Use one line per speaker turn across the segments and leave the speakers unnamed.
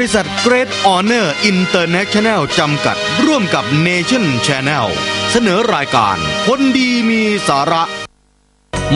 ริษัท Great Honor International จำกัด ร่วมกับ Nation Channel เสนอรายการคนดีมีสาระ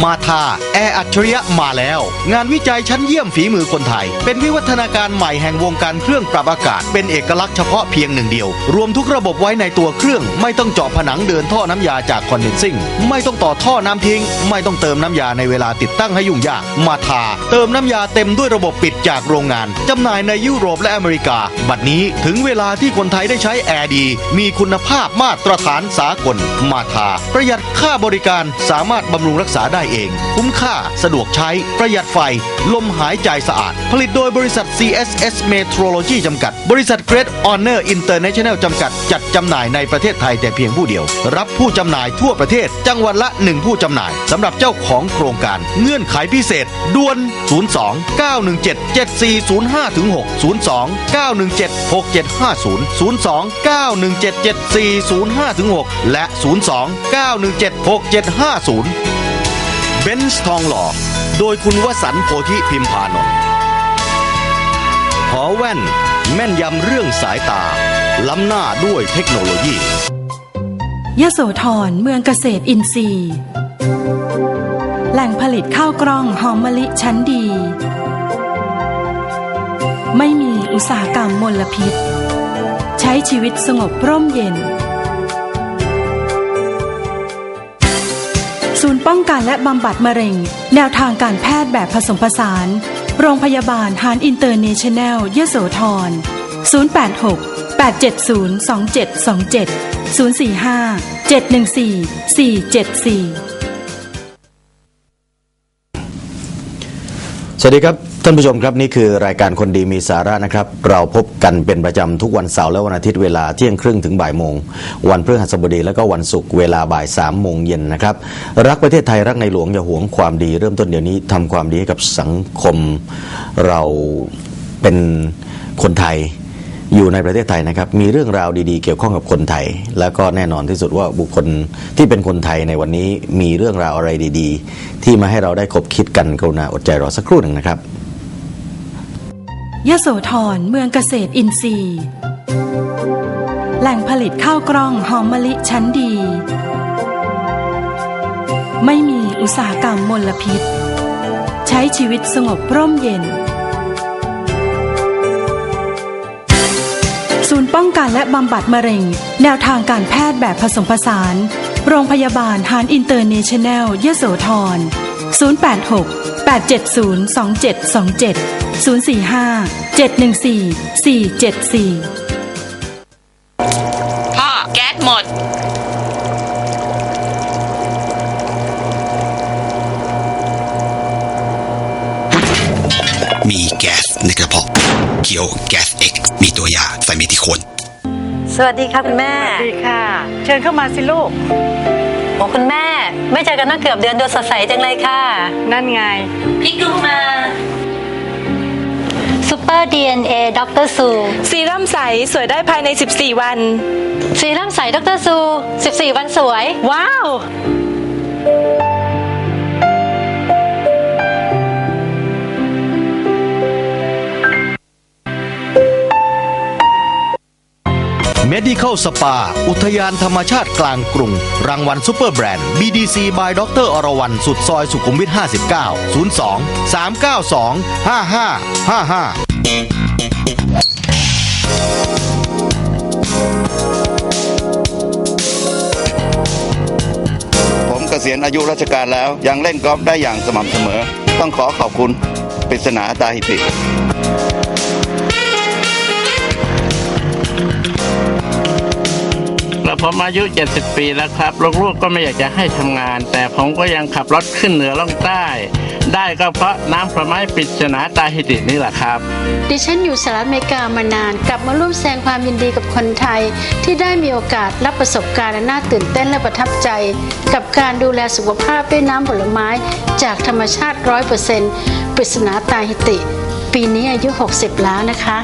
มาทาแออัจฉริยะมาแล้ว งานวิจัยชั้นเยี่ยมฝีมือคนไทย เป็นวิวัฒนาการใหม่แห่งวงการเครื่องปรับอากาศ เป็นเอกลักษณ์เฉพาะเพียงหนึ่งเดียว รวมทุกระบบไว้ในตัวเครื่อง ไม่ต้องเจาะผนังเดินท่อน้ำยาจากคอนเดนซิ่ง ไม่ต้องต่อท่อน้ำทิ้ง ไม่ต้องเติมน้ำยาในเวลาติดตั้งให้ยุ่งยาก มาทา เติมน้ำยาเต็มด้วยระบบปิดจากโรงงานจำหน่ายในยุโรปและอเมริกา บัดนี้ถึงเวลาที่คนไทยได้ใช้แอร์ดี มีคุณภาพมาตรฐานสากล มาทา ประหยัดค่าบริการสามารถบำรุงรักษาได้เอง คุ้มค่า สะดวกใช้ ประหยัดไฟ ลมหายใจสะอาด ผลิตโดยบริษัท CSS Metrology จำกัด บริษัท Great Honor International จำกัด จัดจำหน่ายในประเทศไทยแต่เพียงผู้เดียว รับผู้จำหน่ายทั่วประเทศ จังหวัดละ 1 ผู้จำหน่ายสำหรับเจ้าของโครงการ เงื่อนไขพิเศษด่วน 02 917 7405ถึง6 02 917 6750 02 917 7405ถึง6และ 02 917 6750 เบนซ์ทองหล่อ โดยคุณวสันต์โพธิพิมพานนท์หอแว่นแม่นยำเรื่องสายตา ล้ำหน้าด้วยเทคโนโลยี
ยโสธรเมืองเกษตรอินทรีย์ แหล่งผลิตข้าวกล้องหอมมะลิชั้นดี ไม่มีอุตสาหกรรมมลพิษ ใช้ชีวิตสงบร่มเย็น ศูนย์ป้องกันและบำบัดมะเร็ง แนวทางการแพทย์แบบผสมผสาน โรงพยาบาลฮานอินเตอร์เนชั่นแนลยโสธร 086 870 2727 045 714 474
สวัสดีครับ ท่านผู้ชมครับ นี่คือรายการคนดีมีสาระนะครับ เราพบกันเป็นประจำทุกวันเสาร์และวันอาทิตย์เวลาเที่ยงครึ่งถึงบ่ายโมง วันพฤหัสบดีและก็วันศุกร์เวลาบ่ายสามโมงเย็นนะครับ รักประเทศไทยรักในหลวงอย่าหวงความดี เริ่มต้นเดี๋ยวนี้ทำความดีให้กับสังคมเราเป็นคนไทย อยู่ในประเทศไทยนะครับ มีเรื่องราวดีๆ เกี่ยวข้องกับคนไทย แล้วก็แน่นอนที่สุดว่าบุคคลที่เป็นคนไทยในวันนี้มีเรื่องราวอะไรดีๆ ที่มาให้เราได้คบคิดกันกรุณาอดใจรอสักครู่หนึ่งนะครับ
ยโสธรเมืองเกษตรอินทรีย์ แหล่งผลิตข้าวกล้องหอมมะลิชั้นดี ไม่มีอุตสาหกรรมมลพิษ ใช้ชีวิตสงบร่มเย็น ป้องกันและบำบัดมะเร็ง แนวทางการแพทย์แบบผสมผสาน โรงพยาบาลฮานอินเตอร์เนชั่นแนลยโสธร 086 870 2727 045 714 474
พ่อแก๊สหมด
มีแก๊สในกระเพาะ เคียวแก๊สเอ็กมีตัวยาไซเมทิโคน
สวัสดีค่ะคุณแม่
สวัสดีค่ะ เชิญเข้ามาสิลูก
โอ้คุณแม่ ไม่เจอกันตั้งเกือบเดือนดูสดใสจังเลยค่ะ
นั่นไง
พี่กุ้งมาซูเปอร์ดีเอ็นเอด็อกเตอร์ซู
ซีรั่มใสสวยได้ภายใน 14 วัน
ซีรั่มใสด็อกเตอร์ซู 14 วันสวย
ว้าว
Medical Spa อุทยานธรรมชาติกลางกรุง รางวัลซูเปอร์แบรนด์ BDC by ดรอรวรรณสุดซอยสุขุมวิท 59 02 392 5555
ผมเกษียณอายุราชการแล้วยังเล่นกอล์ฟได้อย่างสม่ำเสมอ ต้องขอขอบคุณปริศนาตาหิติ
ผมอายุ 70 ปีแล้วครับลูกๆก็ไม่อยากจะให้ทำงาน แต่ผมก็ยังขับรถขึ้นเหนือล่องใต้ ได้ก็เพราะน้ำผลไม้ปริศนาตาหิตินี่แหละครับ
ดิฉันอยู่สหรัฐอเมริกามานาน กลับมาร่วมแสดงความยินดีกับคนไทย ที่ได้มีโอกาสรับประสบการณ์อันน่าตื่นเต้นและประทับใจ กับการดูแลสุขภาพด้วยน้ำผลไม้จากธรรมชาติ 100%ปริศนาตาหิติ ปีนี้อายุ 60 แล้วนะคะ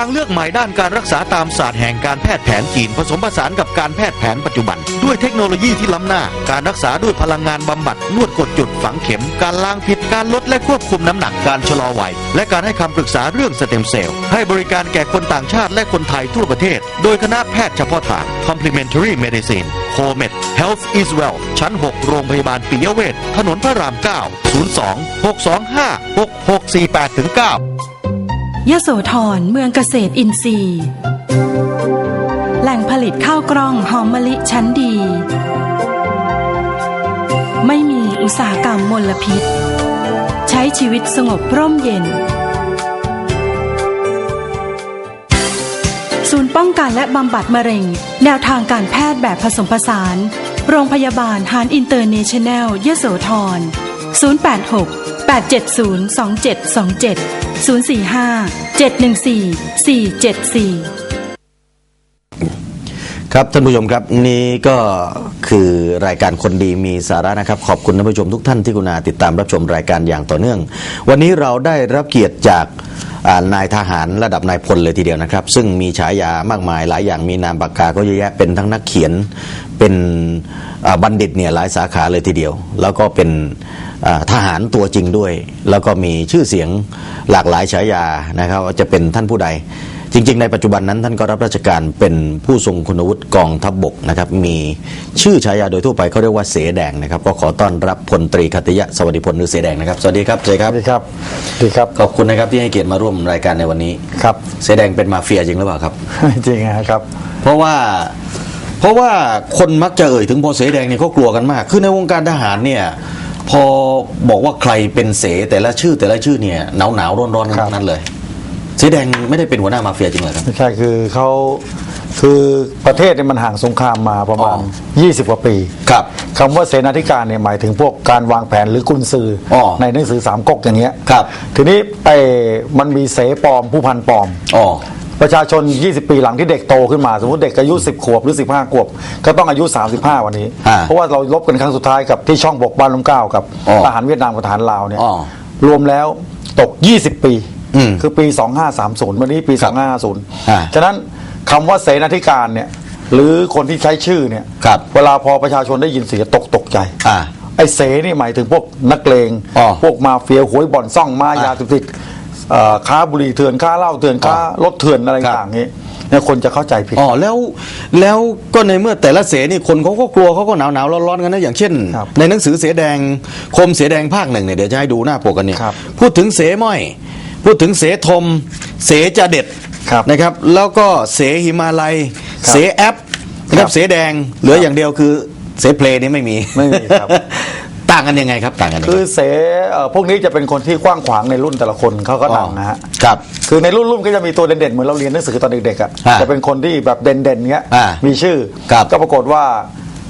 า
งเลือกใหม่ด้านการรักษาตามศาสตร์แห่งการแพทย์แผนจีนผสมผสานกับการแพทย์แผนปัจจุบัน ด้วยเทคโนโลยีที่ล้ำหน้า การรักษาด้วยพลังงานบำบัดนวดกดจุดฝังเข็ม การล้างพิษการลดและควบคุมน้ำหนักการชะลอวัยและการให้คำปรึกษาเรื่องสเต็มเซลล์ให้บริการแก่คนต่างชาติและคนไทยทั่วประเทศ โดยคณะแพทย์เฉพาะทาง Complementary Medicine COMED Health is Well ชั้น 6 โรงพยาบาลปิยเวชถนนพระราม 9 02 625 6648 9
ยโสธรเมืองเกษตรอินทรีย์ แหล่งผลิตข้าวกล้องหอมมะลิชั้นดี ไม่มีอุตสาหกรรมมลพิษ ใช้ชีวิตสงบร่มเย็น ศูนย์ป้องกันและบำบัดมะเร็ง แนวทางการแพทย์แบบผสมผสาน โรงพยาบาลฮานอินเตอร์เนชั่นแนลยโสธร 086 870 2727 045 714 474
ครับท่านผู้ชมครับนี่ก็คือรายการคนดีมีสาระนะครับ ขอบคุณท่านผู้ชมทุกท่านที่กุณาติดตามรับชมรายการอย่างต่อเนื่อง วันนี้เราได้รับเกียรติจาก นายทหารระดับนายพลเลยทีเดียวนะครับ ซึ่งมีฉายามากมายหลายอย่างมีนามปากกาก็เยอะแยะเป็นทั้งนักเขียนเป็นบัณฑิตเนี่ยหลายสาขาเลยทีเดียว แล้วก็เป็นทหารตัวจริงด้วย แล้วก็มีชื่อเสียงหลากหลายฉายานะครับว่าจะเป็นท่านผู้ใด จริง ๆ ในปัจจุบันนั้นท่านก็รับราชการเป็นผู้ทรงคุณวุฒิกองทัพบบกนะครับ มีชื่อฉายาโดยทั่วไปเขาเรียกว่าเสแดงนะครับ ก็ขอต้อนรับพลตรีคติยะสวัสดิพลหรือเสแดงนะครับ สวัสดีครับเสครับ
สวัสดีครับดีครับ
ขอบคุณนะครับที่ให้เกียรติมาร่วมรายการในวันนี้
ครับ
เสแดงเป็นมาเฟียจริงหรือเปล่าครับ
จริงนะครับ
เพราะว่าเพราะว่าคนมักจะเอ่ยถึงพอเสแดงเนี่ยเขากลัวกันมาก คือในวงการทหารเนี่ยพอบอกว่าใครเป็นเสแต่ละชื่อแต่ละชื่อเนี่ยหนาวหนาวร้อนร้อนๆกันทั้งนั้นเลยเสแดงไม่ได้เป็นหัวหน้ามาเฟียจริงเหรอครับ
ไม่ใช่คือเขาคือประเทศเนี่ยมันห่างสงครามมาประมาณ20 กว่าปี
ครับ
คำว่าเสนาธิการเนี่ยหมายถึงพวกการวางแผนหรือกุนซืออ
อ
ในหนังสือสามก๊กอย่างเงี้ย
ครับ
ทีนี้ไอ้มันมีเสปลอมผู้พันปลอม
อ๋อ
ประชาชน 20 ปีหลังที่เด็กโตขึ้นมา สมมติเด็กอายุ 10 ขวบหรือ 15 ขวบ ก็ต้องอายุ 35 วันนี้
อ่า
เพราะว่าเราลบกันครั้งสุดท้ายกับที่ช่องบกบ้านลมเกล้ากับ
อ๋อ
ทหารเวียดนามกับทหารลาวเนี่ย
อ๋อ
รวมแล้วตก 20 ปี
อืม
คือปี 2530 วันนี้ปี
ครับอ่า
2550 ฉะนั้นคำว่าเสนาธิการเนี่ยหรือคนที่ใช้ชื่อเนี่ย
ครับ
เวลาพอประชาชนได้ยินเสียงตกตกใจ
อ่า
ไอ้เสนี่หมายถึงพวกนักเลง
อ๋อ
พวกมาเฟียหวยบ่อนซ่องมา
อ่าย
ยาเสพติดเอ่อค้าบุหรี่เถื่อนค้าเหล้าเถื่อนค้ารถเถื่อนอะไร
ครับ
ต่างๆนี้เนี่ยคนจะเข้าใจผิด
อ๋อแล้วแล้วก็ในเมื่อแต่ละเสนี่คนเขาก็กลัวเขาก็หนาวหนาวร้อนร้อนๆกันนะอย่างเช่น
ครับ
ในหนังสือเสแดงคมเสแดงภาคหนึ่งเนี่ยเดี๋ยวจะให้ดูหน้าปกกันเนี่ย
ครับ
พูดถึงเสม้อย พูดถึงเสทมเสจะเด็ด
ครับ
นะครับ แล้วก็เสหิมาลัย
ครับ
เสแอปนะค
ครั
รับบเสแดงเหลืออย่างเดียวคือเสเพลงนี่ไม่มี
ไม่มีครับ
ต่างกันยังไงครับต่างกันยัง
คื
ไง
อเสเอ่อพวกนี้จะเป็นคนที่กว้างขวางในรุ่นแต่ละคนเขาก็ดังนะฮะ
ครับ
คือในรุ่นรุ่นก็จะมีตัวเด่นๆเหมือนเราเรียนหนังสือตอนเด็กๆอะ
อ่า
จะเป็นคนที่แบบเด่นๆเงี้ย
อ่า
มีชื่อ
ครับ
ก็ปรากฏว่า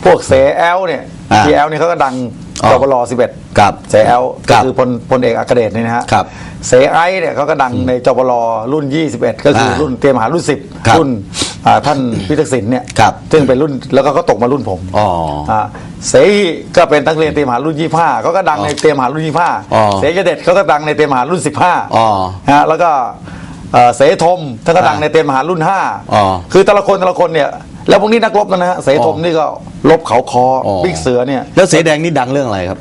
พวกเสแอลเนี่ย
อ่า
ทีแอลเนี่ยเขาก็ดัง
อ๋อ
จบลสิบเอ็ด
ครับ
เสแอล
ค
ก็
รับ
คือพลพลเอกอัครเดชนี่นะฮะ
ครับ
เสไอเนี่ยเขาก็ดังในจบลรุ่น 21 ก็คืออารุ่นเตรียมมหารุ่น
ครับ
10 รุ่นอ่าท่านพิทักษิณเนี่ย
ครับ
ซึ่งเป็นรุ่นแล้วก็เขาตกมารุ่นผม
อ๋อ
อ่าเสหีก็เป็นนักเรียนเตรียมมหารุ่น 25เขาก็ดังในเตรียมมหารุ่น
อ๋อ
25เสยเด็ดเขาก็ดังในเตรียมมหารุ่น 15
อ๋อ
ฮะแล้วก็เอ่อเสทมท่านก็ดัง
อ่า
ในเตรียมมหารุ่น
อ๋อ
5คือแต่ละคนแต่ละคนเนี่ยแล้วพวกนี้นักรบนะฮะเสทมนี่ก็ ลบเขาคออบิ๊กเสือเนี่ย
แล้วเสแดงนี่ดังเรื่องอะไรครับ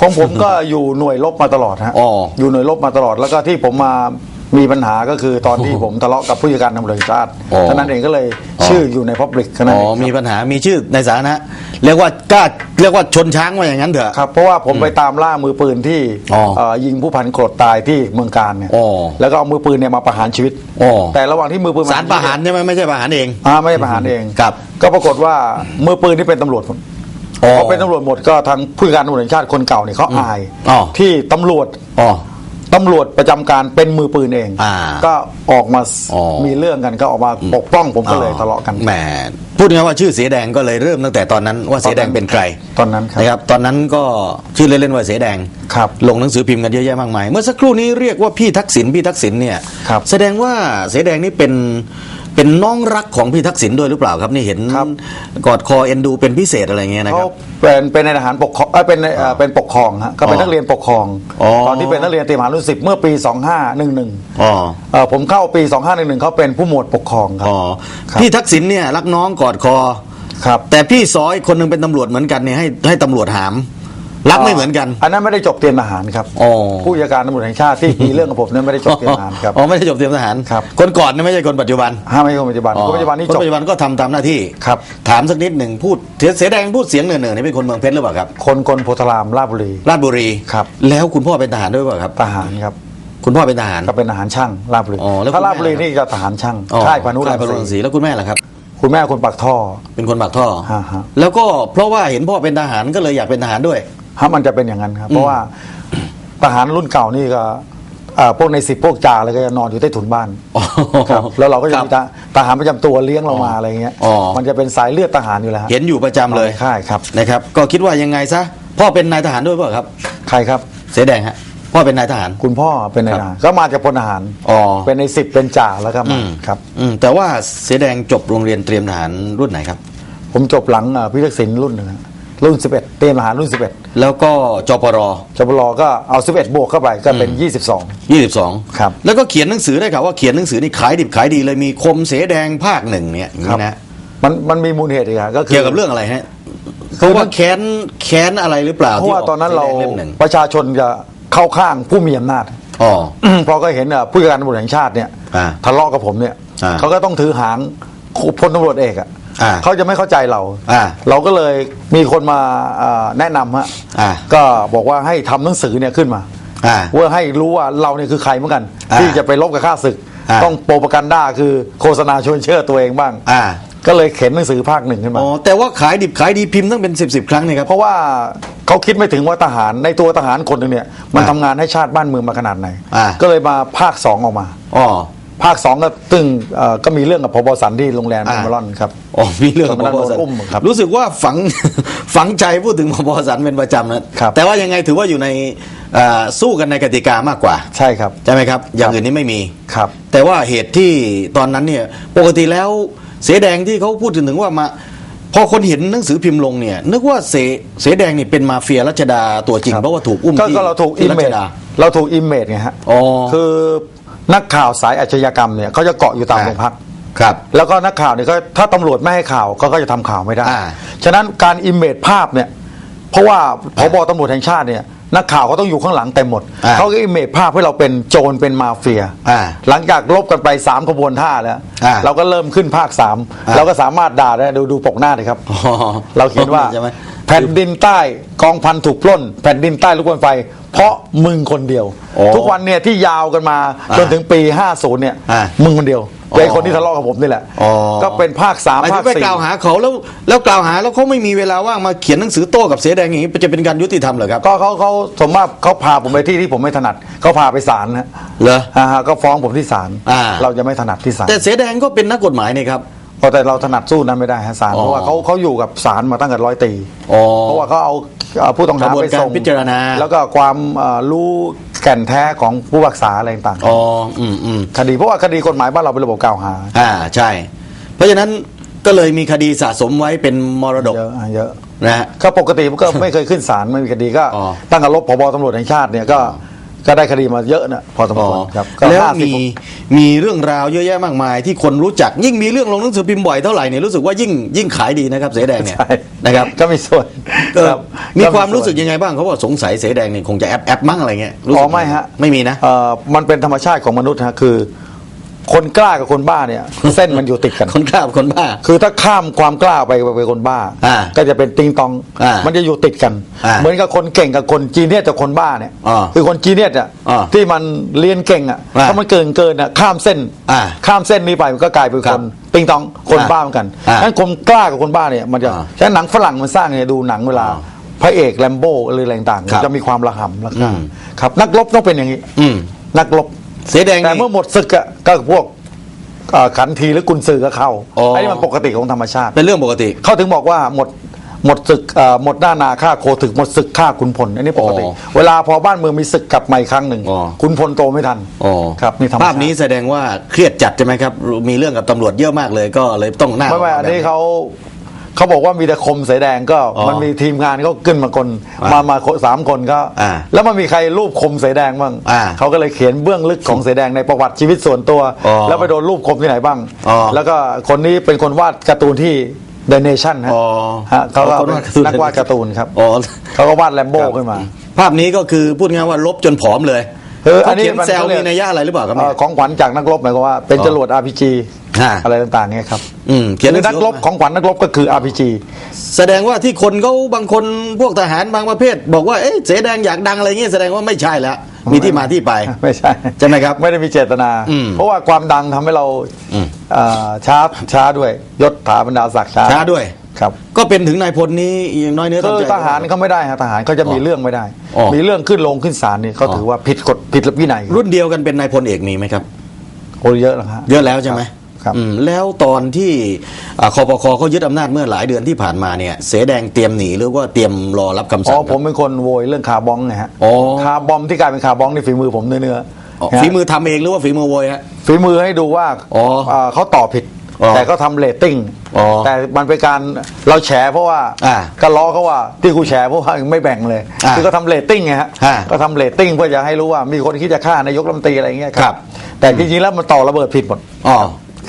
ของผมก็อยู่หน่วยรบมาตลอดฮะ
อ๋อ
อยู่หน่วยรบมาตลอดแล้วก็ที่ผมมา มีปัญหาก็คือตอนที่ผมทะเลาะกับผู้จัดการตำรวจแห่งชาติ
อ๋อ
เท่านั้นเองก็เลย
อ๋อ
ชื่ออยู่ในพับลิกแค่นั้น
อ๋อ
เอง
มีปัญหามีชื่อในสาธารณะเรียกว่ากล้าเรียกว่าชนช้างว่าอย่างนั้นเถอะ
ครับเพราะว่าผมไปตามล่ามือปืนที่
อ๋อ
เอ่อยิงผู้พันโกรธตายที่เมืองการเนี่ย
อ๋อ
แล้วก็เอามือปืนเนี่ยมาประหารชีวิต
อ๋อ
แต่ระหว่างที่มือปืนม
สารประหารใช่ไหมไม่ใช่ประหารเอง
อ่าไม่ใช่ประหารเอง
ครับ
ก็ปรากฏว่ามือปืนที่เป็นตำรวจหมด
อ๋อ
พอเป็นตำรวจหมดก็ทางผู้การตำรวจแห่งชาติคนเก่าเนี่ยเขาอาย
อ๋อ
ที่ตำรวจ
อ๋อ
ตำรวจประจำการเป็นมือปืนเอง
อ่า
ก็ออกมา
อ๋อ
มีเรื่องกันก็ออกมาปกป้องผมก็เลยทะเลาะกัน
แหมพูดง่ายๆว่าชื่อเสียแดงก็เลยเริ่มตั้งแต่ตอนนั้นว่าเสียแดงเป็นใคร
ตอนนั้นครับ
นะครับ ตอนนั้นก็ชื่อเล่นๆว่าเสียแดง
ครับ
ลงหนังสือพิมพ์กันเยอะแยะมากมาย เมื่อสักครู่นี้เรียกว่าพี่ทักษิณพี่ทักษิณเนี่ย
ครับ
แสดงว่าเสียแดงนี่เป็น เป็นน้องรักของพี่ทักษิณด้วยหรือเปล่าครับนี่เห็น
ครับ
กอดคอเอ็นดูเป็นพิเศษอะไรเงี้ยนะค
เขา
รับ
เป็นเป็นในทหารปกครองเอ้ยเป็นในเอ่อเป็นปกครองฮะก็เป็น
อ๋อ
นักเรียนปกครอง
อ๋อ
ตอนที่เป็นนักเรียนเตรียมทหารรุ่นสิบเมื่อปี 2511
อ๋อ
เอ่อผมเข้าปี 2511เขาเป็นผู้หมวดปกครองครับ
อ๋อ
ครับ
พี่ทักษิณเนี่ยรักน้องกอดคอ
ครับ
แต่พี่ซอยคนหนึงเป็นตำรวจเหมือนกันเนี่ยให้ให้ตำรวจหาม รักไม่เหมือนกัน
อันนั้นไม่ได้จบเตรียมทหารครับ
อ๋อ
ผู้จัดการตำรวจแห่งชาติที่มีเรื่องกับผมเนี่ยไม่ได้จบเตรียมทหารครับ
อ๋อไม่ได้จบเตรียมทหาร
ครับ
คนก่อนเนี่ยไม่ใช่คนปัจจุบัน
ห้ามไม่ใช่คนปัจจุบัน
อ๋อ
คนปัจจุบันนี่
คน
จบ
ปัจจุบันก็ทำตามหน้าที่
ครับ
ถามสักนิดหนึ่งพูดเสเสียแดงพูดเสียงเหน่อๆนี่เป็นคนเมืองเพชรหรือเปล่าครับ
คนคนโพธารามราชบุรี
ราชบุรี
ครับ
แล้วคุณพ่อเป็นทหารด้วยเปล่าครับ
ทหารครับ
คุณพ่อเป็นทหาร
ก็เป็นทหารช่างราชบุรี
อ๋อแล้ว
ถ้า
คุณแม่
ราชบุรีนี่ก็ทหารช่าง
อ๋อ
ค่ายพานุ
ค่ายพานุ
รั
รั
ง
ง
สี
สีแล้วคุณแม่ล่ะครับ
คุณแม่คนปากท่อ
เป็นคนปากท่อ
ฮะฮะ
แล้วก็เพราะว่าเห็นพ่อเป็นทหารก็เลยอยากเป็นทหารด้วย
ฮะมันจะเป็นอย่างนั้นครับ เพราะว่าทหารรุ่นเก่านี่ก็เอ่อพวกในสิบพวกจ่าอะไรก็จะนอนอยู่ใต้ถุนบ้าน
อ๋อ
ครับแล้วเราก็จะ
ครับ
มีทหทหารประจำตัวเลี้ยงเรามาอะไรเงี้ย
อ๋อ
มันจะเป็นสายเลือดทหารอยู่แล้วฮะ
เห็นอยู่ประจำเลย
ใช่ครับ
นะครับ ก็คิดว่ายังไงซะพ่อเป็นนายทหารด้วยเปล่าครับ
ใครครับ
เสแดงฮะพ่อเป็นนายทหาร
คุณพ่อเป็นนายทหารก็มาจากพลทหาร
อ๋อ
เป็นในสิบเป็นจ่าแล้วก็
อื
มามครับ
อืมแต่ว่าเสแดงจบโรงเรียนเตรียมทหารรุ่นไหนครับ
ผมจบหลังเอ่อพี่ทักษิณรุ่นหนึ่งฮะ รุ่น 11 เตรียมทหารรุ่น 11
แล้วก็จปร
จบลก็เอา 11 บวกเข้าไปก็เป็น 22
22
ครับ
แล้วก็เขียนหนังสือได้ครับว่าเขียนหนังสือนี่ขายดิบขายดีเลยมีคมเสแดงภาคหนึ่งเนี่ยอย่าง
ครั
นี้
บ
นะ
มันมันมีมูลเหตุอีกครับก็คือ
เกี่ยวกับเรื่องอะไรฮะเพ
คือ
ราะว่าแค้นแค้นอะไรหรือเปล่า
เพราะว่า
ที่ก
ตอนนั้นเรา
สแดงล่มหนึ่ง
ประชาชนจะเข้าข้างผู้มีอำนาจ
อ๋อ
พอก็เห็นอะผู้จัดการตำรวจแห่งชาติเนี่ย
อ่า
ทะเลาะกับผมเนี่ย
อ่า
เขาก็ต้องถือหางพลตำรวจเอกอะ
อ่า
เขาจะไม่เข้าใจเรา
อ่า
เราก็เลยมีคนมาอ่าแนะนำฮะ
อ่า
ก็บอกว่าให้ทำหนังสือเนี่ยขึ้นมา
อ่า
เพื่อให้รู้ว่าเราเนี่ยคือใครเหมือนกัน
อ่า
ที่จะไปลบกับข้าศึก
อ่า
ต้องโปรปกันด้าคือโฆษณาชวนเชื่อตัวเองบ้าง
อ่า
ก็เลยเขียนหนังสือภาคหนึ่งขึ้นมา
อ๋อแต่ว่าขายดิบขายดีพิมพ์ต้องเป็นสิบสิบครั้งเนี่ยครับ
เพราะว่าเขาคิดไม่ถึงว่าทหารในตัวทหารคนหนึ่งเนี่ยมัน
อ่า
ทำงานให้ชาติบ้านเมืองมาขนาดไหน
อ่า
ก็เลยมาภาคสองออกมา
อ๋อ
ภาคสองก็ตึงเอ่อก็มีเรื่องกับพบสันที่โรงแรม
อ่า
เมารอนครับ
อ๋อมีเรื่องของ
ตอนนั้น
พบสัน
โดนอุ้มครับ
รู้สึกว่าฝัง ฝังใจพูดถึงพบสันเป็นประจำนะครับ แต่ว่ายังไงถือว่าอยู่ในเอ่อสู้กันในกติกามากกว่า
ใช่ครับ
ใช่ไหมครับ อย่างอื่นนี้ไม่มี
ครับ
แต่ว่าเหตุที่ตอนนั้นเนี่ยปกติแล้วเสแดงที่เขาพูดถึงว่ามา พอคนเห็นหนังสือพิมพ์ลงเนี่ย นึกว่าเสเสแดงนี่เป็นมาเฟียรัชดาตัวจริง
ครับ
เพราะว่าถูกอุ้ม
ก็
ที่
ก็เราถูกอิ
ที่
ม
รั
เม
ช
จ
ดา
เราถูกอิมเมจไงฮะ
อ๋อ
คือ นักข่าวสายอาชญากรรมเนี่ยเขาจะเกาะอยู่ตามโรงพัก
ครับ
แล้วก็นักข่าวเนี่ยก็ถ้าตำรวจไม่ให้ข่าวก็ก็จะทำข่าวไม่ได้
อ่า
ฉะนั้นการอิมเมจภาพเนี่ย เพราะว่าพบตำรวจแห่งชาติเนี่ยนักข่าวก็ต้องอยู่ข้างหลังเต็มหมด
อ่า
เขาก็อิมเมจภาพให้เราเป็นโจรเป็นมาเฟีย
อ่า
หลังจากลบกันไปสามขบวนท่าแล้ว
อ่า
เราก็เริ่มขึ้นภาคสาม
อ่า
เราก็สามารถด่าได้ดูดูปกหน้าเลยครับ
อ๋อ
เราเขียนว่า
ใช่ไหม
แผ่นดินใต้กองพันถูกปล้น แผ่นดินใต้ลูกบอลไฟ เพราะมึงคนเดียว
อ๋อ
ทุกวันเนี่ยที่ยาวกันมา
อ่า
จนถึงปี 50เนี่ย
อ่า
มึงคนเดียว
อ๋อ
เป็นคนที่ทะเลาะกับผมนี่แหละ
อ๋อ
ก็เป็นภาคสาม
หมายถึ
ภางค
ไป
สี่
กล่าวหาเขาแล้วแล้วกล่าวหาแล้วเขาไม่มีเวลาว่างมาเขียนหนังสือโต้กับเสแดงอย่างนี้จะเป็นการยุติธรรมเหรอครับ
ก็เขาเขาสมมติเขาพาผมไปที่ที่ผมไม่ถนัดเขาพาไปศาลนะ
เหรอ
อ่าฮะก็ฟ้องผมที่ศาล
อ่า
เราจะไม่ถนัดที่ศาล
แต่เสแดงก็เป็นนักกฎหมายนี่ครับ
เพราะแต่เราถนัดสู้นั้นไม่ได้ฮะศาล
อ๋อ
เพราะว่าเขาเขาอยู่กับศาลมาตั้งแต่ร้อยตี
อ๋อ
เพราะว่าเขาเอาเอ่อผู้ต้องหาก
ระบวน
ไป
การ
ส่ง
พิจารณา
แล้วก็ความเอ่อรู้แก่นแท้ของผู้พิพากษาอะไรต่างๆ
อ๋ออืมอืม
คดีเพราะว่าคดีกฎหมายบ้านเราเป็นระบบกล่าวหา
อ่าใช่ เพราะฉะนั้นก็เลยมีคดีสะสมไว้เป็นมรดก
เยอะเยอะ
นะฮะ
ก็ปกติมันก็ ไม่เคยขึ้นศาลไม่มีคดีก็
อ๋อ
ตั้งแต่ลบพบตำรวจแห่งชาติเนี่ยก็ ก็ได้คดีมาเยอะนะพอสม
อ๋อ
ควรครับก็
แล้ว
50
มีมีเรื่องราวเยอะแยะมากมาย ที่คนรู้จักยิ่งมีเรื่องลงหนังสือพิมพ์บ่อยเท่าไหร่เนี่ยรู้สึกว่ายิ่งยิ่งขายดีนะครับเสแดงเนี่ย
ใช่
นะครับ
ก็มีส่วน
ก็
ครับ
มี
ก็
ความรู้สึก
ส่น
ยังไงบ้างเขาบอกสงสัยเสแดงเนี่ยคงจะแอปแอปมั้งอะไรเงี้ยรู้
อ๋
สึ
อกไม่ฮะ
ไม่มีนะ
เอ่อมันเป็นธรรมชาติของมนุษย์ฮะคือ คนกล้ากับคนบ้าเนี่ย เส้นมันอยู่ติดกัน
คนกล้ากับคนบ้า
คือถ้าข้ามความกล้าไปไปคนบ้า
อ่า
ก็จะเป็นติงตอง
อ่ามั
มันจะอยู่ติดกัน
อ่า
เหมือนกับคนเก่งกับคนจีเนียสกับคนบ้าเนี่ย
อ่า
คือคนจีเนียสอะ
อ่า
ที่มันเรียนเก่งอะ
อ่า
ถ้ามันเกินเกินอะข้ามเส้น
อ่า
ข้ามเส้นนี้ไปมันก็กลายเป็น
ครั
ค
บ
นติงตองคน
อ่า
บ้าเหมือนกัน
อ่า
ฉะนั้นคนกล้ากับคนบ้าเนี่ยมันจะ
อ่า
ฉะนั้นหนังฝรั่งมันสร้างเนี่ยดูหนังเวลา
อ่า
พระเอกแลมโบ้หรืออะไรต่างๆ
ครับ
จะมีความระห่ำระ
อื
กามครับนักรบต้องเป็นอย่างนี้
อืม
นักรบ
เสแดง
แต่
นี่
เมื่อหมดศึกอะก็พวกเอ่อขันทีหรือกุนซือก็เข้า
อ๋ออั
นนี้มันปกติของธรรมชาติ
เป็นเรื่องปกติ
เขาถึงบอกว่าหมดหมดศึกเอ่อหมดหน้านาฆ่าโคถึกหมดศึกฆ่าขุนพลอันนี้ปกติ
อ๋อ
เวลาพอบ้านเมืองมีศึกกลับมาอีกครั้งหนึ่ง
อ๋อ
ขุนพลโตไม่ทัน
อ๋อ
ครับนี่ธรรมชา
ภา
ติ
พนี้แสดงว่าเครียดจัดใช่ไหมครับ มีเรื่องกับตำรวจเยอะมากเลยก็เลยต้องหน้า
ไม่ไม่
กมา
อัน
แบบ
นี้เขา เขาบอกว่ามีแต่คมสายแดงก็
อ๋อ
มันมีทีมงานเขาขึ้นมาคน
อ่าม
มามาสามคนก็
อ่า
แล้วมันมีใครรูปคมสายแดงบ้าง
อ่า
เขาก็เลยเขียนเบื้องลึกของสายแดงในประวัติชีวิตส่วนตัว
อ๋อ
แล้วไปโดนรูปคมที่ไหนบ้าง
อ๋อ
แล้วก็คนนี้เป็นคนวาดการ์ตูนที่ The Nation ฮะ
อ๋อ
ฮะเขาก็
เขา
เป็น
วาดการ์ตูน
นักวาดการ์ตูนครับ
อ๋อ
เขาก็วาดแลมโบ้ขึ้นมา
ภาพนี้ก็คือพูดง่ายๆว่าลบจนผอมเลย
เอออั
เขา
นนี้
เขียน
มัน
แซว
เขาเรีย
มี
ก
นัยยะอะไรหรือเปล่าครับ
เอ่
เนี่
อยของขวัญจากนักรบหมายความว่าเป็น
อ๋อ
จรวด RPG
อ่า
อะไรต่างๆเนี่ยครับ
อืมเขียน
หรือนักรบของขวัญนักรบก็คือ RPG
แสดงว่าที่คนเขาบางคนพวกทหารบางประเภท บอกว่าเอ๊ะเสแดงอยากดังอะไรเงี้ยแสดงว่าไม่ใช่แล้วมีที่มาที่ไป
ไม่ใช่
ใช่ไหมครับ
ไม่ได้มีเจตนา
อืม
เพราะว่าความดังทำให้เรา
อืม
เอ่อช้าช้าด้วยยศถาบรรดาศักดิ์ช้า
ช้าด้วย
ครับ
ก็เป็นถึงนายพลนี้อย่างน้อยเนื้อ
คือ
ต่ำใจ
ทหารเขาไม่ได้ฮะทหารเขาจะมี
อ๋อ
เรื่องไม่ได้
อ๋อ
มีเรื่องขึ้นลงขึ้นศาลนี่เขา
อ๋อ
ถือว่าผิดกฎผิดระเบียบวินัย
รุ่นเดียวกันเป็นนายพลเอกมีไหมครับ
โอ้เยอะแล้วฮะ
เยอะแล้วใช่ไหม
ครับ
อืมแล้วตอนที่อ่าคอปคเขายึดอำนาจเมื่อหลายเดือนที่ผ่านมาเนี่ย เสแดงเตรียมหนีหรือว่าเตรียมรอรับคำ
อ๋
สั่
องผมเป็นคนโวยเรื่องคาร์บองไงฮะ
อ๋อ
คาร์บอมที่กลายเป็นคาร์บองนี่ฝีมือผมเนื้อเนื้อ
อ๋อ
ฮะ
ฝีมือทำเองหรือว่าฝีมือโวยฮะ
ฝีมือให้ดูว่า
อ๋อ
เอ่อเขาตอบผิด
อ๋อ
แต่ก็ทำเรตติ้ง
อ๋อ
แต่มันเป็นการเราแฉเพราะว่า
อ่า
ก็ล้อเขาว่าที่กูแฉเพราะว่าไม่แบ่งเลย
อ่า
คือก็ทำเรตติ้งไงฮะ
อ่า
ก็ทำเรตติ้งเพื่อจะให้รู้ว่ามีคนคิดจะฆ่านายกรัฐมนตรีอะไรอย่างเงี้ย
ครับ
แต่จริงๆแล้วมันต่อระเบิดผิดหมด
อ๋อ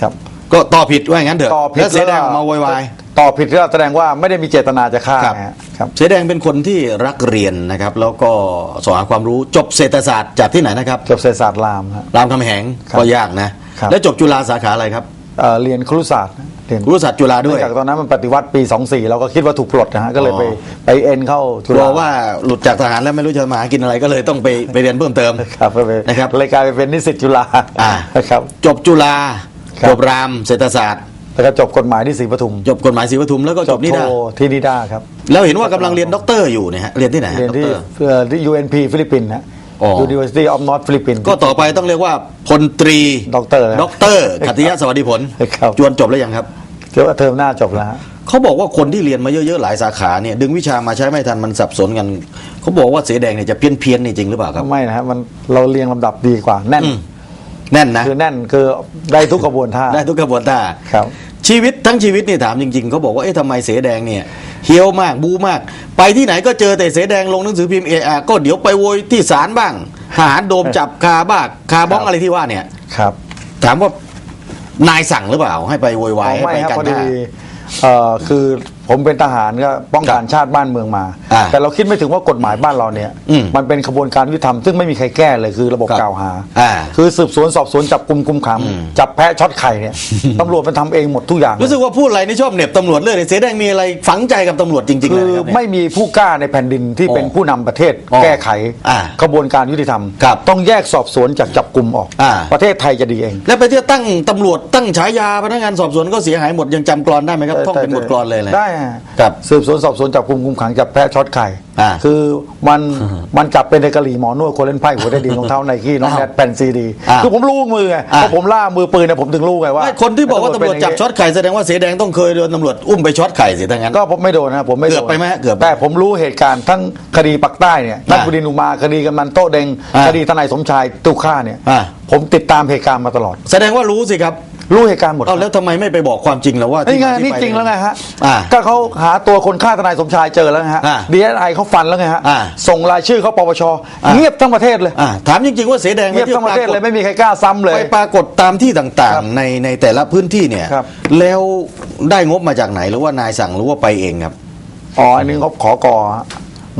ครับ
ก็ต่อผิดว่าอย่างนั้นเถอะ
ต่อผิด
แล้วเสแดงออกมาโวยวาย
ต่อผิดก็แสดงว่าไม่ได้มีเจตนาจะฆ่า
ครับ
ไงฮะครับ
เสแดงเป็นคนที่รักเรียนนะครับ แล้วก็สอนความรู้จบเศรษฐศาสตร์จากที่ไหนนะครับ
จบเศรษฐศาสตร์รามฮะ
รามคำแหง
ครับ
ก็ยากนะ
ครับ
แล้วจบจุฬาสาขาอะไรครับ
เอ่อเรียนครุศาสตร์นะเรียน
ครุศาสตร์จุฬาด้วย
เนื่องจากตอนนั้นมันปฏิวัติปี 24 เราก็คิดว่าถูกปลดนะฮะก็เลยไป
อ๋อ
ไปเอ็นเข้าจุ
กลั
ฬา
วว่าหลุดจากทหารแล้วไม่รู้จะมาหากินอะไรก็เลยต้องไปไปเรียนเพิ่มเติม
ครับไป
นะครับ
เลยกลายไปเป็นนิสิตจุฬา
อ่า
ครับ
จบจุฬา
ครับ
จบรามเศรษฐศาสตร์
แล้วก็จบกฎหมายที่ศรีปทุม
จบกฎหมายศรีปทุมแล้วก็จบนิ
โท
ด้า
ที่นิด้าครับ
แล้วเห็นว่ากำลังเรียนด็อกเตอร์อยู่เนี่ยฮะเรียนที่ไหนฮะ
เรียนที่
ด็อกเตอร์
เอ่อที่ UNP ฟิลิปปินส์นะ
อ๋อ
University of North Philippines
ก็ต่อไปต้องเรียกว่าพลตรี
ด็อกเตอร์
ด็อกเตอร์ขัตติยะสวัสดิผล
ครับ
จวนจบแล้วยังครับ
เชื่อว่าเทอมหน้าจบแล้วฮะ
เขาบอกว่าคนที่เรียนมาเยอะๆหลายสาขาเนี่ยดึงวิชามาใช้ไม่ทันมันสับสนกัน เขาบอกว่าเสแดงเนี่ยจะเพี้ยนเพี้ยนๆนี่จริงหรือเปล่าครับ
ไม่นะฮะมันเราเรียงลำดับดีกว่าแน่น
อืม แน่นนะ
คือแน่นคือได้ทุกกระบวนท่า
ได้ทุกกระบวนท่า
ครับ
ชีวิตทั้งชีวิตนี่ถามจริงๆเขาบอกว่าเอ๊ะทำไมเสแดงเนี่ยเฮี้ยวมากบูมาก ไปที่ไหนก็เจอแต่เสแดงลงหนังสือพิมพ์เออก็เดี๋ยวไปโวยที่ศาลบ้างทหารโดมจับคาบ้างคาบ้อง
ครับ
อะไรที่ว่าเนี่ย
ครับ
ถามว่านายสั่งหรือเปล่า ให้ไปโวยวายให้
ไม่
ไป
ครับ
กัน
พอ
ห
ดี
น้า
เอ่อคือผมเป็นทหารก็ป้องกันชาติบ้านเมืองมา
อ่า
แต่เราคิดไม่ถึงว่ากฎหมายบ้านเราเนี่ย
อืม
มันเป็นขบวนการยุติธรรมซึ่งไม่มีใครแก้เลยคือระบบ
ครับ
กล่าวหา
อ่า
คือสืบสวนสอบสวนจับกลุ่มกุมขัง
อืม
จับแพะช็อตไข่เนี่ย ตำรวจมันทำเองหมดทุกอย่าง
รู้สึกว่าพูดอะไรนี่ชอบเหน็บตำรวจเลยเสแดงมีอะไรฝังใจกับตำรวจจริงๆเลย
คือ
นะครับเนี่ย
ไม่มีผู้กล้าในแผ่นดินที่
อ๋อ
เป็นผู้นำประเทศ
อ๋อ
แก้ไข
อ่า
กระบวนการยุติธรรม
ครับ
ต้องแยกสอบสวนจากจับกลุ่มออก
อ่า
ประเทศไทยจะดีเอง
แล้วไปเที่ยวตั้งตำรวจตั้งฉายาพนักงานสอบสวนก็เสียหายหมดยังจำกรอนได้ไหมครับท่องเป็นบทกลอนเลยเลย
ได้ฮะ
ครับ
สืบสวนสอบสวนจับกลุ่มคุมขังจับแพะช็อตไข่
อ่า
คือมันมันจับเป็นในกะหรี่หมอนวดคนเล่นไพ่หัวได้ดีรองเท้าไนกี้น้อง
อ้าว
แนทแผ่นซีดี
อ่า
คือผมรู้มือไง
อ่า
เพราะผมล่ามือปืนเนี่ยผมถึงรู้ไงว่า
ไม่คนที่บอกว่าตำรวจจับช็อตไข่แสดงว่าเสแดงต้องเคยโดนตำรวจอุ้มไปช็อตไข่สิถ้างั้น
ก็ผมไม่โดนนะผมไม่โดน
เกือบไปไหมฮะเกือบ
แต่ผมรู้เหตุการณ์ทั้งคดีปักใต้เนี่ยนักบุรินทร์อุมาคดีกำนันโต๊ะเดง
อ่า
คดีทนายสมชายตุกฆ่าเนี่ย
อ่า
ผมติดตามเหตุการณ์มาตลอด
แสดงว่ารู้สิครับ
รู้เหตุการณ์หมด
เอาแล้วทำไมไม่ไปบอกความจริงแล้วว่าที่
นี่ไง
มาที่
นี่
ไป
จริงแล้วไงฮะ
อ่า
ก็เขาหาตัวคนฆ่าทนายสมชายเจอแล้วไงฮะ
อ่า
ดีเอสไอเขาฟันแล้วไงฮะ
อ่า
ส่งรายชื่อเขาปปช
อ่า
เงียบทั้งประเทศเลย
อ่าถามจริง ๆ ว่าเสแดง
เงียบ
ที่
ทั้งประเทศา
กฏ
เลยไม่มีใครกล้าซ้ำเลย
ไปปรากฏตามที่ต่าง
ครับ
ๆในในแต่ละพื้นที่เนี่ย
ครับ
แล้วได้งบมาจากไหนหรือว่านายสั่งหรือว่าไปเองครับ
อ๋ออันนี้เขาขอกอฮะ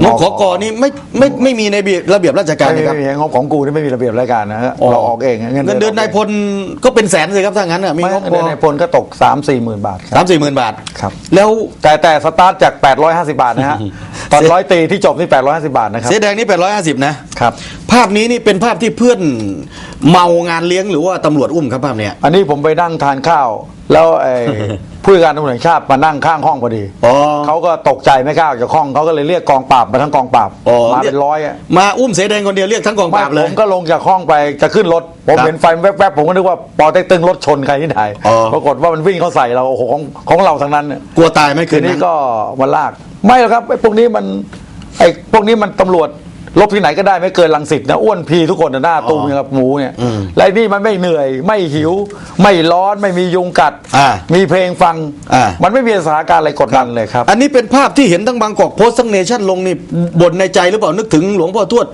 งบขอกอนี่ไม่ไม่ไม่มีในระเบียบราชการ
ไม่
นะครับ
มีงบของกูนี่ไม่มีระเบียบรายการนะฮะเราออกเอง
เงินเดือนนายพลก็เป็นแสนสิครับถ้างั้นอะมี
ไม่
งบ
เงินเดือนนายพลก็ตก3 4หมื่นบาทค
สา
รับ
มสี่หมื่นบาท
ครับ
แล้ว
แต่แต่สตาร์ทจาก 850 บาทนะฮะตอนร้อยตีที่จบนี่ 850 บาทนะครับ
เสแดงนี่แปดร้อยห้าสิบนะครับภาพนี้นี่เป็นภาพที่เพื่อนเมางานเลี้ยงหรือว่าตำรวจอุ้มครับภาพเนี้ย
อันนี้ผมไปนั่งทานข้าว แล้วไอ้ผู้การตำรวจแห่งชาติมานั่งข้างห้องพอดี
อ๋อ
เขาก็ตกใจไม่กล้าออกจากห้องเขาก็เลยเรียกกองปราบบมาทั้งกองปราบ
อ๋อ
มาเป็นร้อยอะ
มาอุ้มเสแดงคนเดียวเรียกทั้งกองปราบเลย
ผมก็ลงจากห้องไปจะขึ้นรถ ผม
ครับ
เห็นไฟแวบๆผมก็นึกว่าปอเต็กตึงรถชนใครที่ไหน
อ๋อ
ปรากฏว่ามันวิ่งเข้าใส่เราโอ้โหของของเราทั้งนั้นเนี่ย
กลัวตายไหมคื
คื
น
น
นั้
นี้
น
ก็มาลาก ไม่หรอกครับไอ้พวกนี้มันไอ้พวกนี้มันตำรวจ ลบที่ไหนก็ได้ไม่เกินลังสิตนะอ้วนพีทุกคนนะหน้าตุ้มอย่างกับหมูเนี่ย
อืม
และไอ้นี่มันไม่เหนื่อย ไม่หิว ไม่ร้อนไม่มียุงกัด
อ่า
มีเพลงฟัง
อ่า
มันไม่มีสถานการณ์อะไรกดดันเลยครับ
อันนี้เป็นภาพที่เห็นทั้งบางกอกโพสต์ทั้งเนชั่นลงนี่บ่นในใจหรือเปล่านึกถึงหลวงพ่อทวด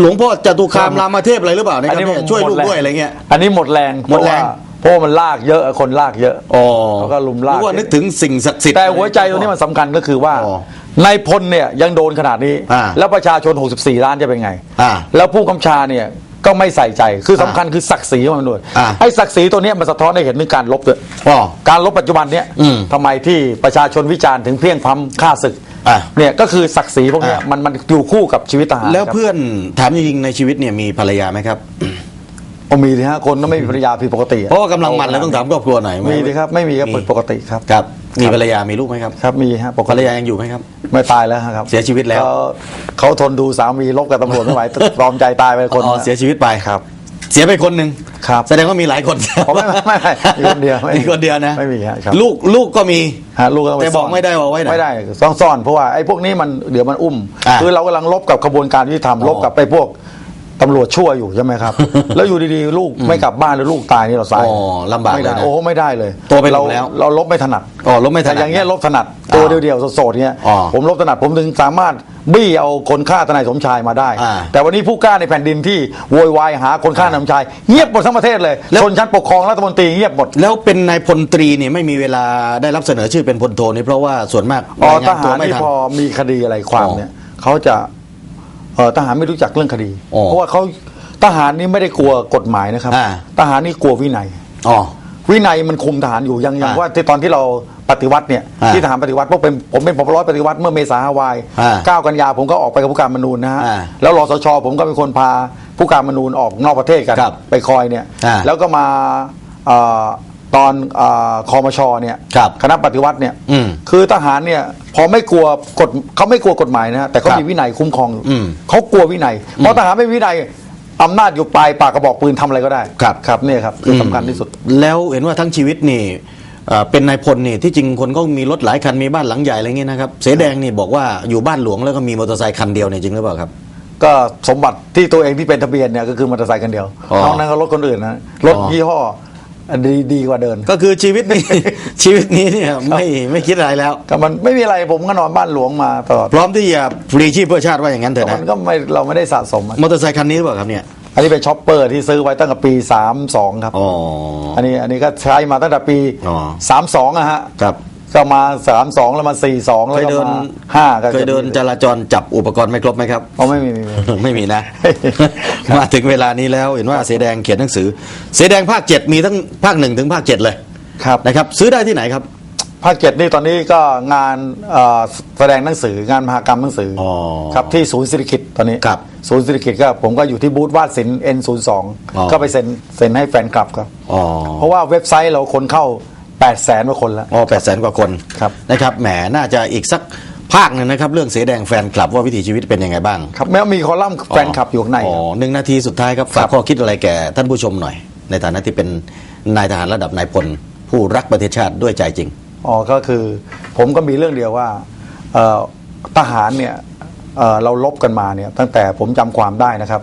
หลวงพ่อจตุคามรามเทพอะไรหรือเปล่าเนี่ยครับเนี่ยช่วยลูกด้วยอะไรเงี้ย
อันนี้หมดแรง
หมดแรง
เพ ราะว่าเพราะว่ามันลากเยอะคนลากเยอะ
อ๋อ
แล้วก็ลุมลาก
นึกว่านึกถึงสิ่งศักดิ์สิทธิ์
แต่หัวใจตรงนี้มันสำคัญก็คือว่า
อ๋อ
ในายพลเนี่ยยังโดนขนาดนี้
อ่า
แล้วประชาชน 64 ล้านจะเป็นไง
อ่า
แล้วผู้กำชาเนี่ยก็ไม่ใส่ใจ คือสำคัญคือศักดิ์ศรีของมันด้วย
อ่า
ไอ้ศักดิ์ศรีตัวเนี้ยมันสะท้อนให้เห็นถึงการลบด้วย
อ๋อ
การลบปัจจุบันเนี้ย
อืม
ทำไมที่ประชาชนวิจารณ์ถึงเพียงพล้ำฆ่าศึก
อ่า
เนี่ยก็คือศักดิ์ศรีพวกเนี้ย
อ่ามั
มันมันอยู่คู่กับชีวิตทหาร
แล้ว
ครับ
เพื่อนถามจริงๆในชีวิตเนี่ยมีภรรยาไหมครับ
โอ้มีสิฮะคนต้องไม่มีภรรยาผิดปกติอ
เพราะว่ากำลังมันแล้วต้องถามครอบครัวหน่อย
มีสิครับไม่มีครับผิดปกติครับ
ครับ มีภรรยามีลูกไหมครับ
ครับมีฮะปก
ภรร
ติ
ยายังอยู่ไหมครับ
ไม่ตายแล้วครับ
เสียชีวิตแล้ว
เขาเขาทนดูสามีลบกับตำรวจไม่ไหวตรอมใจตายไปคน
อ๋อเสียชีวิตไป
ครับ
เสียไปคนหนึ่ง
ครับ
แสดงว่ามีหลายคน
อ๋อไม่ไม่ไม่มีคนเดียวไม่มี
มีคนเดียวนะ
ไม่มีฮะครับ
ลูกลูกก็มี
ฮะลูกก็ต้งป
แต่บอก
ซ่น
ไม่ได้ว่าไว้ไหน
ไม่ได้ต้องซ่อนเพราะว่าไอ้พวกนี้มันเดี๋ยวมันอุ้ม
อ่า
คือเรากำลังลบกับกระบวนการยุติธรรม
อ๋อ
ลบกับไอ้พวก ตำรวจชั่วอยู่ใช่ไหมครับ แล้วอยู่ดีๆ ลูกไม่กลับบ้านหรือลูกตายนี่เราสาย
อ๋อลำบาก
ไม่ได้
เลยนะ
โอ้ไม่ได้เลย
โตไป
เรา
แล้ว
เราลบไม่ถนัด
อ๋อลบไม่ถนัด
แต่อย่างเงี้ยลบถนัด
อ่า
ตัวเดียวๆโสดๆเงี้ย
อ๋อ
ผมลบถนัดผมถึงสามารถบี้เอาคนฆ่าทนายสมชายมาได้
อ่า
แต่วันนี้ผู้กล้าในแผ่นดินที่โวยวายหาคนฆ่าทนายสมชาย เงียบหมดทั้งประเทศเลย
แล้ว
ชนชั้นปกครองรัฐมนตรีเงียบหมด
แล้วเป็นนายพลตรีเนี่ยไม่มีเวลาได้รับเสนอชื่อเป็นพลโทนี่เพราะว่าส่วนมาก
อ๋อ
ราย
ท
งานตั
หาวร
ไม่
ที่
ทัน
พอมีคดีอะไรความเนี่ยเขาจะ เออทหารไม่รู้จักเรื่องคดี
อ๋อ
เพราะว่าเขาทหารนี่ไม่ได้กลัวกฎหมายนะครับ
อ่า
ทหารนี่กลัววินัย
อ๋อ
วินัยมันคุมทหารอยู่อย่างอย่าง
อ่า
ว่าที่ตอนที่เราปฏิวัติเนี่ย
อ่า
ที่ทหารปฏิวัติพวกเป็นผมเป็นผบร้อยปฏิวัติเมื่อเมษาฮาวาย
อ่า
เก้ากันยาผมก็ออกไปกับผู้การมนูนนะฮะ
อ่า
แล้วรสชผมก็เป็นคนพาผู้การมนูนออกนอกประเทศกัน
ครับ
ไปคอยเนี่ย
อ่า
แล้วก็มาเอ่อ ตอนเอ่อคอมชเนี่ย
ครับ
คณะปฏิวัติเนี่ย
อืม
คือทหารเนี่ยพอไม่กลัวกฎเขาไม่กลัวกฎหมายนะฮะแต่เขา
ครับ
มีวินัยคุ้มครองอยู่
อืม
เขากลัววินัยเพราะทหารไม่มีวินัยอำนาจอยู่ปลายปากกระบอกปืนทำอะไรก็ได้
ครับ
ครับเนี่ยครับคือสำคัญที่สุด
แล้วเห็นว่าทั้งชีวิตนี่เอ่อเป็นนายพลนี่ที่จริงคนก็มีรถหลายคันมีบ้านหลังใหญ่อะไรเงี้ยนะครับเสแดงนี่บอกว่าอยู่บ้านหลวงแล้วก็มีมอเตอร์ไซค์คันเดียวเนี่ยจริงหรือเปล่าครับ
ก็สมบัติที่ตัวเองที่เป็นทะเบียนเนี่ยก็คือมอเตอร์ไซค์คันเดียว
อ๋อ
นอกนั้นก็รถคนอื่นนะรถ
อ๋อ
ยี่ห้อ ดีดีกว่าเดิน
ก็คือชีวิตนี้ ชีวิตนี้เนี่ยไม่ไม่คิดอะไรแล้ว
ก็มันไม่มีอะไรผมก็นอนบ้านหลวงมาตลอด
พร้อมที่จะฟรีชีพเพื่อชาติว่าอย่างนั้นเถอะ
มั
นะ
นก็ไม่เราไม่ได้สะสมอะ
มอเตอร์ไซค์คันนี้หรือเปล่าครับเนี่ย
อันนี้เป็นช็อปเปอร์ที่ซื้อไว้ตั้งแต่ปี 32 ครับ
อ๋อ
อันนี้อันนี้ก็ใช้มาตั้งแต่ปี
อ๋อ
32อะฮะ
ครับ
ก็มา32แล้วมา42แล้ว
เคย
ก็
เดิน
มาห้าก็
เคยเดินจราจรจับอุปกรณ์ไม่ครบไหมครับ
อ๋อไม่มีไม่มี
ไม่มีนะ มาถึงเวลานี้แล้วเห็นว่าเสอแดงเขียนหนังสือ เสอแดงภาคเจ็ดมีทั้งภาคหนึ่งถึงภาคเจ็ดเลย
ครับ
นะครับ ซื้อได้ที่ไหนครับ
ภาคเจ็ดนี่ตอนนี้ก็งานเอ่อแสดงหนังสืองานมหกรรมหนังสืออ
อ
ครับที่ศูนย์ศิริกิตตอนนี้
ครับ
ศูนย์ศิริกิตก็ผมก็อยู่ที่บูธวาดศิลป์ N02
อ๋อ
ก็ไปเซ็นเซ็นให้แฟนคลับครับ
อ๋อ
เพราะว่าเว็บไซต์เราคนเข้า 8แสนกว่าคนแล้ว
อ๋อแปดแสนกว่าคน
ครับ
นะครับแหมน่าจะอีกสักภาคหนึงนะครับ เรื่องเสอแดงแฟนคลับว่าวิถีชีวิตเป็นยังไงบ้าง
ครับแม้มีคอลัมน์แฟนคลับอยู่ข้างใน
อ๋อ
ครับ
หนึ่งนาทีสุดท้ายครับฝากข้อคิดอะไรแก่ท่านผู้ชมหน่อย ในฐานะที่เป็นนายทหารระดับนายพล ผู้รักประเทศชาติด้วยใจจริง
อ๋อก็คือ ผมก็มีเรื่องเดียวว่าเอ่อทหารเนี่ยเอ่อเราลบกันมาเนี่ยตั้งแต่ผมจำความได้นะครับ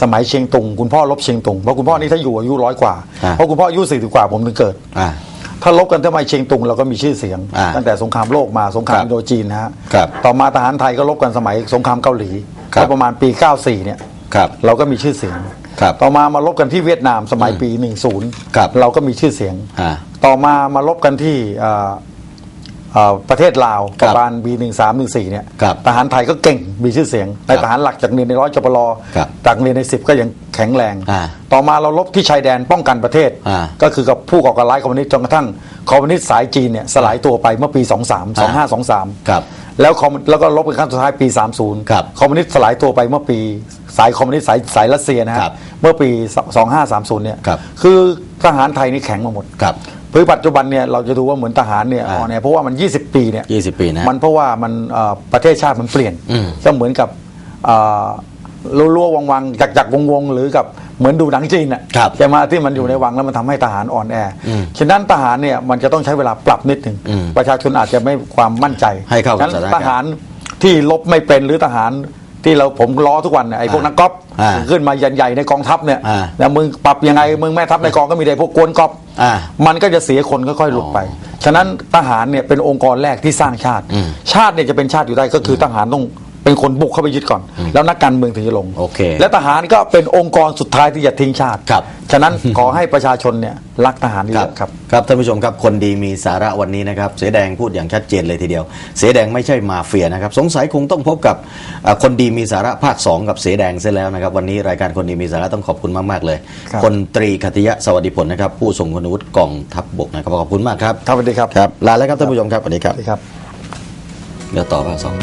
สมัยเชียงตุงคุณพ่อลบเชียงตุงเพราะคุณพ่อนี่ถ้าอยู่อายุร้อยกว่า
อ่า
เพราะคุณพ่ออายุสี่สิบกว่าผมถึงเกิด
อ่า
ถ้าลบกันทำไมเชียงตุงเราก็มีชื่อเสียง
อ่า
ตั้งแต่สงครามโลกมาสงคราม
ครับ
อินโดจีนนะฮะ
ครับ
ต่อมาทหารไทยก็ลบกันสมัยสงครามเกาหลี
ครับ
ก็ประมาณปี 94 เนี่ย
ครับ
เราก็มีชื่อเสียง
ครับ
ต่อมามาลบกันที่เวียดนามสมัยปี
ครับ
10 เราก็มีชื่อเสียง
อ่า
ต่อมามาลบกันที่เอ่อ เอ่อประเทศลาว
ครั
ป
บ
ระมาณปีหนึ่งสามหนึ่งสี่เนี่ย
ครับ
ทหารไทยก็เก่งมีชื่อเสียงในทหารหลักจากเรียนในร้อยจปร
ครับ
จากเรียนในสิบก็ยังแข็งแรง
อ่า
ต่อมาเราลบที่ชายแดนป้องกันประเทศ
อ่า
ก็คือกับผู้ก่อการร้ายคอมมิวนิสต์จนกระทั่งคอมมิวนิสต์สายจีนเนี่ยสลายตัวไปเมื่อปี 23 2523
ครับ
แล้วคอมแล้วก็ลบเป็นครั้งสุดท้ายปี 30
ครับ
คอมมิวนิสต์สลายตัวไปเมื่อปีสายคอมมิวนิสต์สายสายรัสเซียนะฮะ
ครับ
เมื่อปี 2530เนี่ย
ครับ
คือทหารไทยนี่แข็งมาหมด
ครับ
เพื่อปัจจุบันเนี่ยเราจะดูว่าเหมือนทหารเนี่ย
อ่า
อ่อนแอเพราะว่ามัน 20 ปีเนี่ย
20ปีนะ
มันเพราะว่ามันเอ่อประเทศชาติมันเปลี่ยน
อืม
ก็เหมือนกับรั่วๆวังๆจากจากวงวงๆ หรือกับเหมือนดูหนังจีนอะ
ครับ
ใช่ไหมที่มันอยู่ในวังแล้วมันทำให้ทหารอ่อนแออ
ม
ฉะนั้นทหารเนี่ยมันจะต้องใช้เวลาปรับนิดหนึ่ง
อืม
ประชาชนอาจจะไม่ความมั่นใจ
ให้เข้ากับ
ฉะนั้น
สถานการณ์
ทหารที่ลบไม่เป็นหรือทหาร ที่เราผมล้อทุกวันเนี่ยไอ้พวก
อ่า
นักกอล์ฟ
อ่า
ขึ้นมาใหญ่ๆในกองทัพเนี่ย
อ่า
แล้วมึงปรับยังไงมึงแม่ทัพในกองก็มีแต่พวกกวนกอล์ฟ
อ่า
มันก็จะเสียคนค่อยๆหลุดไป ฉะนั้นทหารเนี่ยเป็นองค์กรแรกที่สร้างชาติ
อืม
ชาติเนี่ยจะเป็นชาติอยู่ได้ก็คือทหารต้อง เป็นคนบุกเข้าไปยึดก่อน แล้วนักการเมืองถึงจะลง
โอเค
และทหารก็เป็นองค์กรสุดท้ายที่จะทิ้งชาติ
ครับ
ฉะนั้นขอให้ประชาชนเนี่ยรักทหารเยอะครับ
ครับท่านผู้ชมครับคนดีมีสาระวันนี้นะครับ เสอแดงพูดอย่างชัดเจนเลยทีเดียว เสอแดงไม่ใช่มาเฟียนะครับ สงสัยคงต้องพบกับอ่าคนดีมีสาระภาค 2 กับเสอแดงเสียแล้วนะครับ วันนี้รายการคนดีมีสาระต้องขอบคุณมาก ๆ เลย
ครับ
คนตรีคติยะสวัสดิผลนะครับ ผู้ทรงคุณวุฒิกองทัพบกนะครับขอบคุณมากครับ
ครับสวัสดีครับ
ครับลาแล้วครับท่านผู้ชมครับสวัสดีครับ
สวัสดีครับ
เดี๋ยวต่อภาคสอง